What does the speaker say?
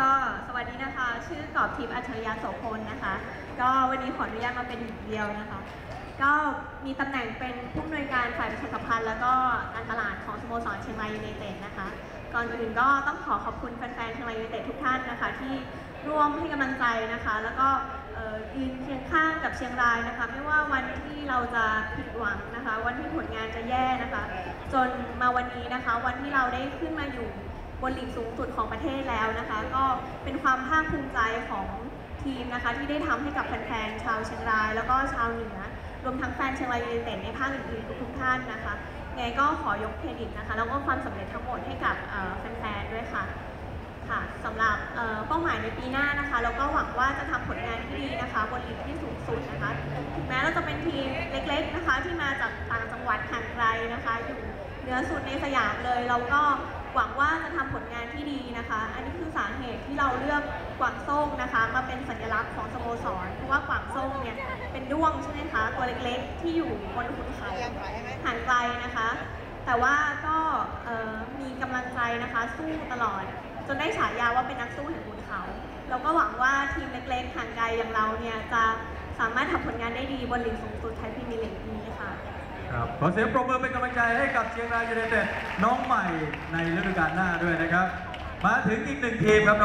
ก็สวัสดีนะคะ ชื่อกอบทิพย์อัจฉริยะโสพลนะคะ ก็วันนี้ขออนุญาตมาเป็นหญิงเดียวนะคะ ก็มีตำแหน่งเป็นผู้อำนวยการฝ่ายประชาสัมพันธ์แล้วก็การตลาดของสโมสรเชียงรายยูไนเต็ดนะคะ ก่อนอื่นก็ต้องขอขอบคุณแฟนๆเชียงรายยูไนเต็ดทุกท่านนะคะ ที่ร่วมให้กำลังใจนะคะ แล้วก็ยืนเคียงข้างกับเชียงรายนะคะ ไม่ว่าวันที่เราจะผิดหวังนะคะ วันที่ผลงานจะแย่นะคะ จนมาวันนี้นะคะ วันที่เราได้ขึ้นมาอยู่ บนลีกสูงสุดของประเทศแล้วนะคะ ก็เป็นความภาคภูมิใจของทีมนะคะ ที่ได้ทำให้กับแฟนๆชาวเชียงราย แล้วก็ชาวเหนือรวมทั้งแฟนเชียงรายยูไนเต็ดในภาคอื่นๆทุกๆท่านนะคะไงก็ขอยกเครดิตนะคะแล้วก็ความสำเร็จทั้งหมดให้กับแฟนๆด้วยค่ะค่ะสำหรับเป้าหมายในปีหน้านะคะแล้วก็หวังว่าจะทำผลงานที่ดีนะคะบนลีกที่สูงสุดนะคะถึงแม้เราจะเป็นทีมเล็กๆนะคะที่มาจากต่างจังหวัดห่างไกลนะคะ อยู่เหนือสุดในสยามเลยเราก็ หวังว่าจะทำผลงานที่ดีนะคะ อันนี้คือสาเหตุที่เราเลือกกวางส้งนะคะ มาเป็นสัญลักษณ์ของสโมสร เพราะว่ากวางส้งเนี่ยเป็นด้วงใช่ไหมคะ ตัวเล็กๆ ที่อยู่บนหุนเขาห่างไกลนะคะ แต่ว่าก็เอ่อมีกำลังใจนะคะสู้ตลอด จนได้ฉายาว่าเป็นนักสู้แห่งขุนเขา เราก็หวังว่าทีมเล็กๆห่างไกลอย่างเราเนี่ยจะสามารถทำผลงานได้ดีบนลีกสูงสุดไทยพรีเมียร์ลีกนี้ค่ะ ครับขอเสียงปรบมือเป็นกำลังใจให้กับเชียงรายยูไนเต็ดน้องใหม่ในฤดูกาลหน้าด้วยนะครับ มาถึงอีกหนึ่งทีมครับ